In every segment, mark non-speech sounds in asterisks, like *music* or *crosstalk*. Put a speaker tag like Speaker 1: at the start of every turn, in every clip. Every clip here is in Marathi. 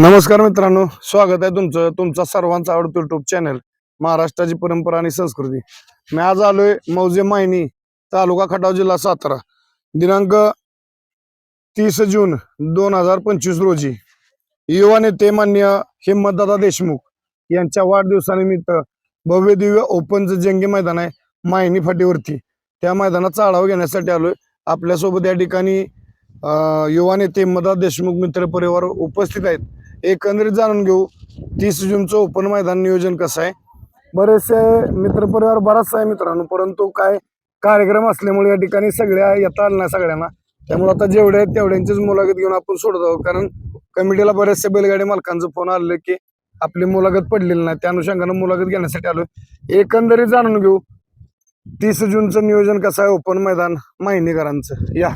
Speaker 1: नमस्कार मित्रांनो स्वागत आहे तुमचं तुमचा सर्वांचा आवडतो युट्यूब चॅनल महाराष्ट्राची परंपरा आणि संस्कृती. मी आज आलोय मौजे मायनी तालुका खटाव जिल्हा सातारा. दिनांक तीस जून दोन हजार पंचवीस रोजी युवा नेते मान्य हिम्मतदादा देशमुख यांच्या वाढदिवसानिमित्त भव्य दिव्य ओपनचं जंगी मैदान आहे मायनी फाटीवरती. त्या मैदानाचा आढावा घेण्यासाठी आलोय. आपल्यासोबत या ठिकाणी युवा नेते हिम्मतदादा देशमुख मित्र परिवार उपस्थित आहेत. एकंदरीत जाणून घेऊ. तीस जूनचं ओपन मैदान नियोजन कसं आहे? बरेचसे मित्रपरिवार बराचसा आहे मित्रांनो परंतु काय कार्यक्रम असल्यामुळे या ठिकाणी सगळ्या येता आलं नाही सगळ्यांना. त्यामुळे आता जेवढे आहेत तेवढ्यांचीच मुलाखत घेऊन आपण सोडत आहोत. कारण कमिटीला बरेचसे बैलगाडी मालकांचं फोन आले की आपली मुलाखत पडलेली नाही. त्या अनुषंगानं मुलाखत घेण्यासाठी आलो एकंदरीत जाणून घेऊ. तीस जूनचं नियोजन कसं आहे? ओपन मैदान माहिनीकरांचं या.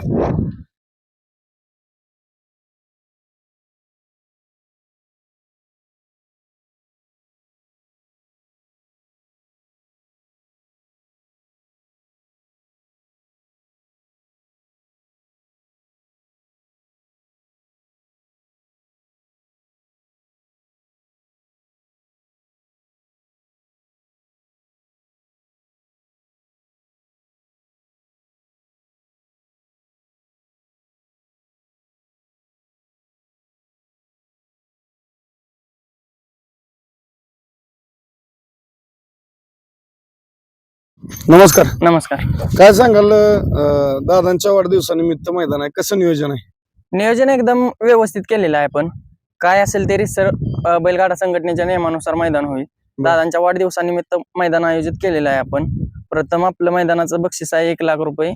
Speaker 1: नमस्कार.
Speaker 2: नमस्कार.
Speaker 1: काय सांगाल अं, दादांच्या वाढदिवसानिमित्त मैदान आहे. कसं नियोजन आहे?
Speaker 2: नियोजन एकदम व्यवस्थित केलेलं आहे आपण काय असेल ते सर बैलगाडा संघटनेच्या नियमानुसार मैदान होईल. दादांच्या वाढदिवसानिमित्त मैदान आयोजित केलेलं आहे आपण. प्रथम आपलं मैदानाचं बक्षीस आहे एक लाख रुपये.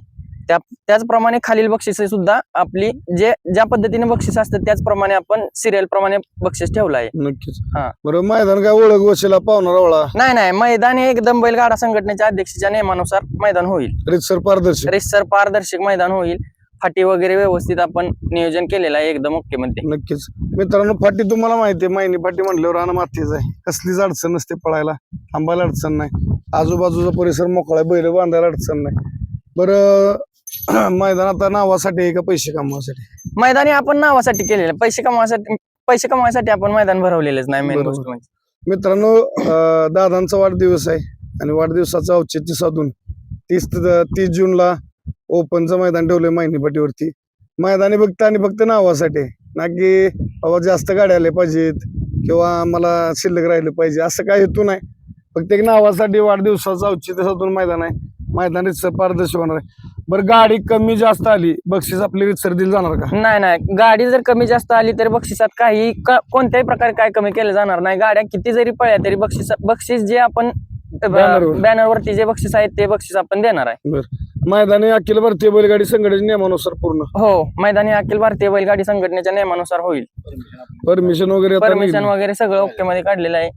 Speaker 2: त्या त्याचप्रमाणे खालील बक्षिसे सुद्धा आपली जे ज्या पद्धतीने बक्षीस असतात त्याचप्रमाणे आपण सिरियल प्रमाणे बक्षीस ठेवलं आहे.
Speaker 1: नक्कीच.
Speaker 2: हा.
Speaker 1: मैदान काय ओळख वशिला पाहुणा ओळा
Speaker 2: नाही नाही मैदान हे एकदम बैलगाडा संघटनेच्या अध्यक्षाच्या नियमानुसार मैदान होईल.
Speaker 1: रितसर पारदर्शक.
Speaker 2: रेसर पारदर्शक मैदान होईल. फाटी वगैरे व्यवस्थित आपण नियोजन केलेलं आहे एकदम ओके मध्ये
Speaker 1: नक्कीच. मित्रांनो फाटी तुम्हाला माहिती आहे मायनी फाटी म्हटल्यावर रान मातीच आहे. कसलीच अडचण नसते पळायला. थांबायला अडचण नाही. आजूबाजूचा परिसर मोकळा आहे बैल बांधायला अडचण नाही. बरं *clears throat* मैदान आता नावासाठी आहे का पैसे कमवासाठी?
Speaker 2: मैदानी आपण नावासाठी केलेलं पैसे कमवायसाठी पैसे कमवायसाठी आपण मैदान भरवलेलंच नाही मेन
Speaker 1: बरोबर.
Speaker 2: गोष्ट म्हणजे.
Speaker 1: मित्रांनो अं, दादांचा वाढदिवस आहे आणि वाढदिवसाचं औचित्य साधून तीस तीस जूनला ओपनचं मैदान ठेवलंय मायनीपाटीवरती मैदानी फक्त आणि फक्त नावासाठी आहे. ना की बाबा जास्त गाड्या आल्या पाहिजेत किंवा मला शिल्लक राहिले पाहिजे असं काय हेतू नाही. फक्त एक नावासाठी वाढदिवसाचं औचित्य साधून मैदान आहे. मैदान पारदर्शक होणार आहे. बरं गाडी कमी जास्त आली बक्षीस आपली रितसर दिली जाणार का?
Speaker 2: नाही नाही. गाडी जर कमी जास्त आली तरी बक्षिसात काही क- कोणत्याही प्रकारे काय कमी केलं जाणार नाही. गाड्या किती जरी पळल्या तरी बक्षीस बक्षीस जे आपण
Speaker 1: बॅनरवर.
Speaker 2: बॅनरवरती जे बक्षीस आहे ते बक्षीस आपण देणार आहे.
Speaker 1: मैदानी अखिल भारतीय बैलगाडी संघटनेच्या नियमानुसार पूर्ण.
Speaker 2: हो. मैदानी अखिल भारतीय बैलगाडी संघटनेच्या नियमानुसार होईल.
Speaker 1: परमिशन वगैरे आता
Speaker 2: परमिशन
Speaker 1: निघली.
Speaker 2: वगैरे सगळं ओके मध्ये काढलेलं आहे.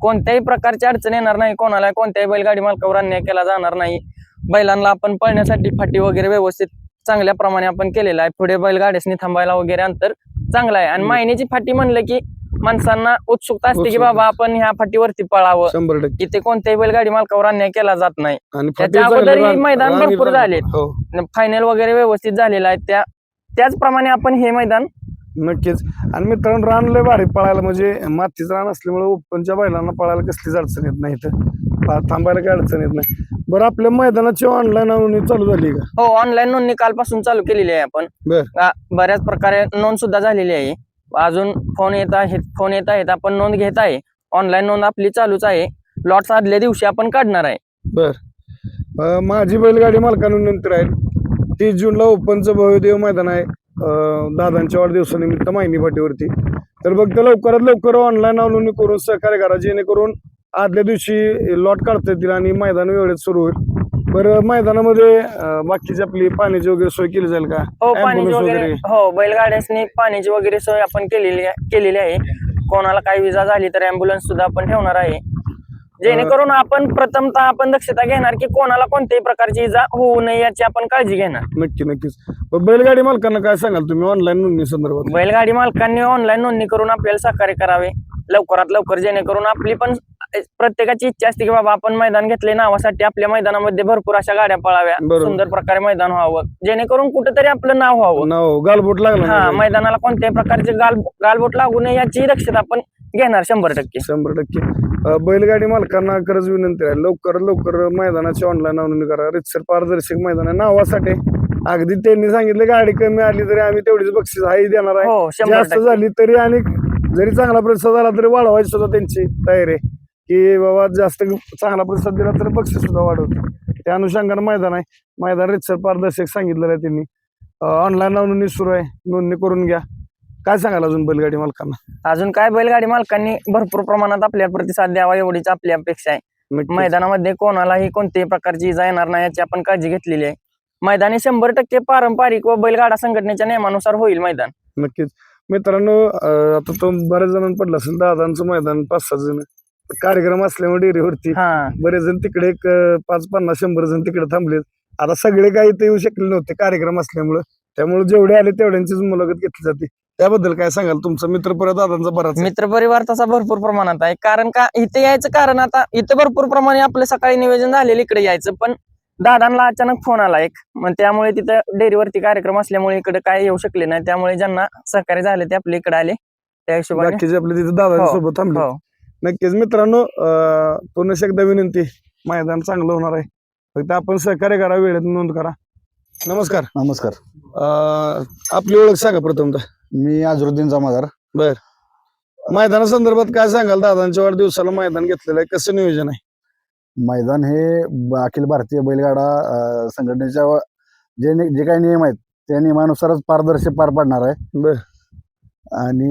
Speaker 2: कोणत्याही प्रकारची अडचण येणार नाही. कोणाला कोणत्याही बैलगाडी मालकावर अन्याय केला जाणार नाही. बैलांना आपण पळण्यासाठी फाटी वगैरे व्यवस्थित चांगल्या प्रमाणे आपण केलेलं आहे. पुढे बैलगाड्यासनी थांबायला वगैरे अंतर चांगलं आहे. आणि. मायनीची फाटी म्हणलं की माणसांना उत्सुकता असते की. बाबा आपण ह्या फाटीवरती पळावं. इथे कोणत्याही बैलगाडी मालकावर अन्याय केला जात नाही. त्याच्या
Speaker 1: रान-
Speaker 2: मैदान भरपूर
Speaker 1: रान-
Speaker 2: झालेत.
Speaker 1: हो.
Speaker 2: फायनल वगैरे व्यवस्थित झालेला आहे. त्या त्याचप्रमाणे आपण हे मैदान
Speaker 1: नक्कीच. आणि मित्रांनो रान लय भारी पळायला. म्हणजे मातीचं रान असल्यामुळे ओपनच्या बैलांना पळायला कसलीच अडचण येत नाही पा- थांबायला काही अडचण येत नाही. बरं आपल्या मैदानाची ऑनलाईन नोंदणी चालू झाली का?
Speaker 2: हो ऑनलाईन नोंदणी कालपासून चालू केलेली आहे आपण.
Speaker 1: बर.
Speaker 2: आ, बऱ्याच प्रकारे नोंद सुद्धा झालेली आहे. अजून फोन येत आहेत फोन येत आहेत आपण नोंद घेत आहे. ऑनलाईन नोंद आपली चालूच आहे. लॉट्स आदल्या दिवशी आपण काढणार आहे.
Speaker 1: बर. अं, माझी बैलगाडी मालकांना नंतर आहे. तीस जूनला ओपनचं भव्यदेव मैदान आहे. अं, दादांच्या वाढदिवसानिमित्त माहिनी पाटीवरती तर फक्त लवकरात लवकर ऑनलाईन नोंदणी करून सहकार्य करा जेणेकरून आदल्या दिवशी लॉट काढता येतील आणि मैदान वेळेत सुरू होईल. बरं मैदानामध्ये अं, बाकीची आपली पाण्याची वगैरे सोय केली जाईल का?
Speaker 2: हो पाण्याची
Speaker 1: Ambulance
Speaker 2: वगैरे? हो बैलगाड्यासनी पाण्याची वगैरे सोय आपण केलेली आहे- केलेली आहे. कोणाला काही विजा झाली तर अँब्युलन्स सुद्धा आपण ठेवणार आहे. जेणेकरून आपण प्रथमतः आपण दक्षता घेणार की कोणाला कोणत्याही प्रकारची इजा होऊ नये याची आपण काळजी घेणार.
Speaker 1: नक्की नक्कीच. बैलगाडी मालकांना काय सांगाल तुम्ही ऑनलाईन नोंदणी संदर्भात?
Speaker 2: बैलगाडी मालकांनी ऑनलाईन नोंदणी करून आपल्याला सहकार्य करावे. लवकरात लवकर जेणेकरून आपली पण प्रत्येकाची इच्छा असते की बाबा आपण मैदान घेतले नावासाठी आपल्या मैदानामध्ये भरपूर अशा गाड्या पळाव्या.
Speaker 1: बरोबर.
Speaker 2: सुंदर प्रकारे मैदान व्हावं. जेणेकरून कुठेतरी आपलं नाव व्हावं.
Speaker 1: नाव गालबोट लागला
Speaker 2: हा. मैदानाला कोणत्याही प्रकारचे गाल गालबोट लागू नये याची दक्षता आपण घेणार शंभर टक्के.
Speaker 1: शंभर टक्के. अं, बैलगाडी मालकांना खरंच विनंती आहे. लवकर लवकर मैदानाची ऑनलाईन नोंदणी करा. रितसर पारदर्शक मैदान आहे. नावासाठी अगदी त्यांनी सांगितलं गाडी कमी आली तरी आम्ही तेवढीच बक्षीस हाही देणार आहे.
Speaker 2: हो शंभर
Speaker 1: जास्त
Speaker 2: टक्के.
Speaker 1: झाली तरी आणि जरी चांगला प्रतिसाद आला तरी वाढवायची सुद्धा त्यांची तयारी आहे. की बाबा जास्त चांगला प्रतिसाद दिला तर बक्षीस सुद्धा वाढवते. त्या अनुषंगानं मैदान आहे. मैदान रितसर पारदर्शक सांगितलेलं आहे त्यांनी. ऑनलाईन नोंदणी सुरू आहे. नोंदणी करून घ्या. काय सांगाल अजून बैलगाडी मालकांना?
Speaker 2: अजून काय? बैलगाडी मालकांनी भरपूर प्रमाणात आपल्याला प्रतिसाद द्यावा एवढीच आपली अपेक्षा आहे. मैदानामध्ये कोणालाही कोणत्याही प्रकारची इजा येणार नाही याची आपण काळजी घेतलेली आहे. मैदानी शंभर टक्के पारंपरिक व बैलगाडा संघटनेच्या नियमानुसार होईल मैदान.
Speaker 1: नक्कीच. मित्रांनो आता तो बऱ्याच जणांना पडलं असेल. दादांचं मैदान पाच सात जण. कार्यक्रम असल्यामुळे डेअरीवरती
Speaker 2: हा.
Speaker 1: बरेच जण तिकडे एक अं, पाच पन्नास शंभर जण तिकडे थांबलेत. आता सगळे काही इथे येऊ शकले नव्हते कार्यक्रम असल्यामुळे. त्यामुळे जेवढे आले तेवढ्यांचीच मुलाखत घेतली जाते. त्याबद्दल काय सांगाल तुमचा? मित्र परत दादांचा बराच आहे.
Speaker 2: मित्र परिवार तसा भरपूर प्रमाणात आहे. कारण का इथे यायचं कारण आता इथे भरपूर प्रमाणे आपलं सकाळी नियोजन झालेलं इकडे यायचं. पण दादांना अचानक फोन आला एक. मग त्यामुळे तिथं डेअरीवरती कार्यक्रम असल्यामुळे इकडे काय येऊ शकले नाही. त्यामुळे ज्यांना सहकार्य झाले ते आपल्या इकडे आले. त्या हिशोबाने.
Speaker 1: बाकीचे आपले तिथे दादांसोबत थांबले.
Speaker 2: हो.
Speaker 1: नक्कीच मित्रांनो पुन्हा एकदा विनंती मैदान चांगलं होणार आहे. फक्त आपण सहकार्य करा वेळेत नोंद करा. नमस्कार.
Speaker 3: नमस्कार.
Speaker 1: अं, आपली ओळख सांगा प्रथमतः
Speaker 3: मी अजरुद्दीन जमादार.
Speaker 1: मैदानासंदर्भात काय सांगाल? दादांच्या वाढदिवसाला मैदान घेतलेलं आहे. कसं नियोजन आहे?
Speaker 3: मैदान हे ब- अखिल भारतीय बैलगाडा अं, संघटनेच्या व- जे नि- जे काही नियम आहेत त्या नियमानुसारच पारदर्शक पार पाडणार आहे.
Speaker 1: बर.
Speaker 3: आणि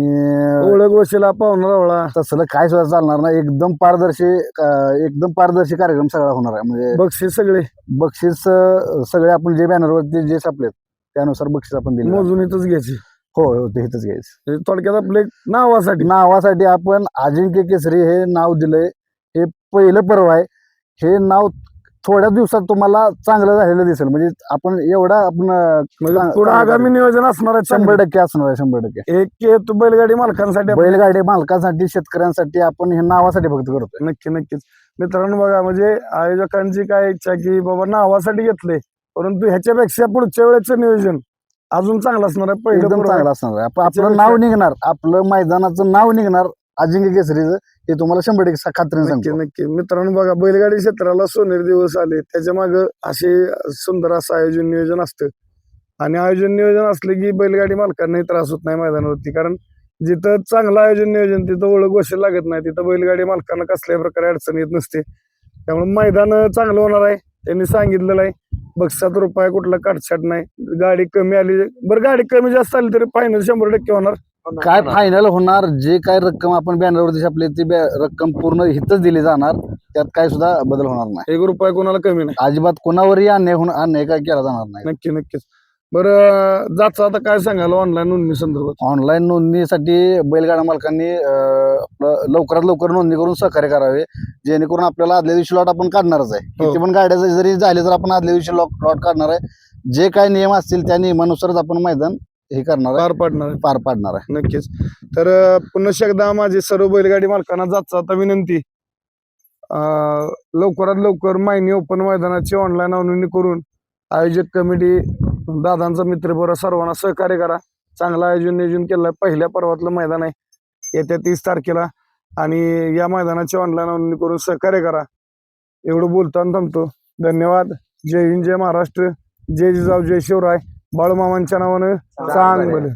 Speaker 1: ओळख वशिला पाहुणा ओळा
Speaker 3: तसलं काय सुद्धा चालणार नाही. एकदम पारदर्शी अं, एकदम पारदर्शी कार्यक्रम सगळा होणार आहे. म्हणजे
Speaker 1: बक्षीस सगळे.
Speaker 3: बक्षीस अं, सगळे आपण जे बॅनरवरती जे छापलेत त्यानुसार बक्षीस आपण दिले
Speaker 1: मोजून इथंच घ्यायचे.
Speaker 3: हो हो ते इथंच घ्यायचं.
Speaker 1: म्हणजे थोडक्यात आपले नावासाठी.
Speaker 3: नावासाठी आपण अजिंक्य केसरी हे नाव दिलंय. हे पहिलं पर्व आहे. हे नाव थोड्या दिवसात तुम्हाला चांगलं झालेलं दिसेल. म्हणजे आपण एवढा आपण
Speaker 1: म्हणजे पुढे आगामी नियोजन असणार आहे
Speaker 3: शंभर टक्के असणार आहे शंभर टक्के.
Speaker 1: एक बैलगाडी मालकांसाठी
Speaker 3: बैलगाडी मालकांसाठी शेतकऱ्यांसाठी आपण हे नावासाठी फक्त करतोय.
Speaker 1: नक्की नक्कीच. मित्रांनो बघा म्हणजे आयोजकांची काय इच्छा की बाबा नावासाठी घेतले परंतु ह्याच्यापेक्षा पुढच्या वेळेचं नियोजन अजून चांगलं असणार आहे पहिलं.
Speaker 3: चांगलं असणार आहे. आपण आपलं नाव निघणार. आपलं मैदानाचं नाव निघणार. अजिंक्य केसरीचं हे तुम्हाला शंभर टक्के खात्रीने
Speaker 1: नक्की
Speaker 3: सांगतो.
Speaker 1: नक्की. मित्रांनो बघा बैलगाडी क्षेत्राला सोनेरी दिवस आले. त्याच्या माग असे सुंदर असं आयोजन नियोजन असतं. आणि आयोजन नियोजन असलं की बैलगाडी मालकांनाही त्रास होत नाही मैदानावरती. कारण जिथं चांगलं आयोजन नियोजन तिथं ओळख गोष्ट लागत नाही. तिथं बैलगाडी मालकांना कसल्याही प्रकारे अडचण येत नसते. त्यामुळे मैदान चांगलं होणार आहे. त्यांनी सांगितलेलं आहे. बक्षात रुपये कुठला काटछाट नाही. गाडी कमी आली. बरं गाडी कमी जास्त आली तरी फायनल शंभर टक्के होणार.
Speaker 3: काय फायनल होणार जे काय रक्कम आपण बॅनरवरती छापली ती बॅ- रक्कम पूर्ण हितच दिली जाणार. त्यात काय सुद्धा बदल होणार नाही.
Speaker 1: एक रुपये कोणाला कमी नाही.
Speaker 3: अजिबात कोणावरही अन्याय होणार अन्याय काय केला जाणार नाही.
Speaker 1: नक्की नक्कीच. बरं जायचं आता काय सांगाल ऑनलाईन नोंदणी संदर्भात?
Speaker 3: ऑनलाईन नोंदणीसाठी बैलगाडा मालकांनी अं, आपलं लवकरात लवकर नोंदणी करून सहकार्य करावे. जेणेकरून आपल्याला आदल्या दिवशी लॉट आपण काढणारच आहे.
Speaker 1: हो.
Speaker 3: किती पण गाड्या जरी झाले तर आपण आदल्या दिवशी लॉट लॉट काढणार आहे. जे काय नियम असतील त्या नियमानुसारच आपण मैदान हे करणार
Speaker 1: पार पाडणार आहे.
Speaker 3: पार पाडणार आहे.
Speaker 1: नक्कीच. तर अं, पुन्हा एकदा माझी सर्व बैलगाडी मालकांना जात आता विनंती. अं, लवकरात लवकर मायनी ओपन मैदानाची ऑनलाईन नोंदणी करून आयोजक कमिटी दादांचा मित्र बरोबर सर्वांना सहकार्य करा. चांगलं आयोजन नियोजन केलं पहिल्या पर्वातलं मैदान आहे. येत्या तीस तारखेला. आणि या मैदानाची ऑनलाईन नोंदणी करून सहकार्य करा. एवढं बोलताना थांबतो. धन्यवाद. जय हिंद जय महाराष्ट्र. जय जिजाऊ जय शिवराय. बाळूमामांच्या नावानं चांग भलं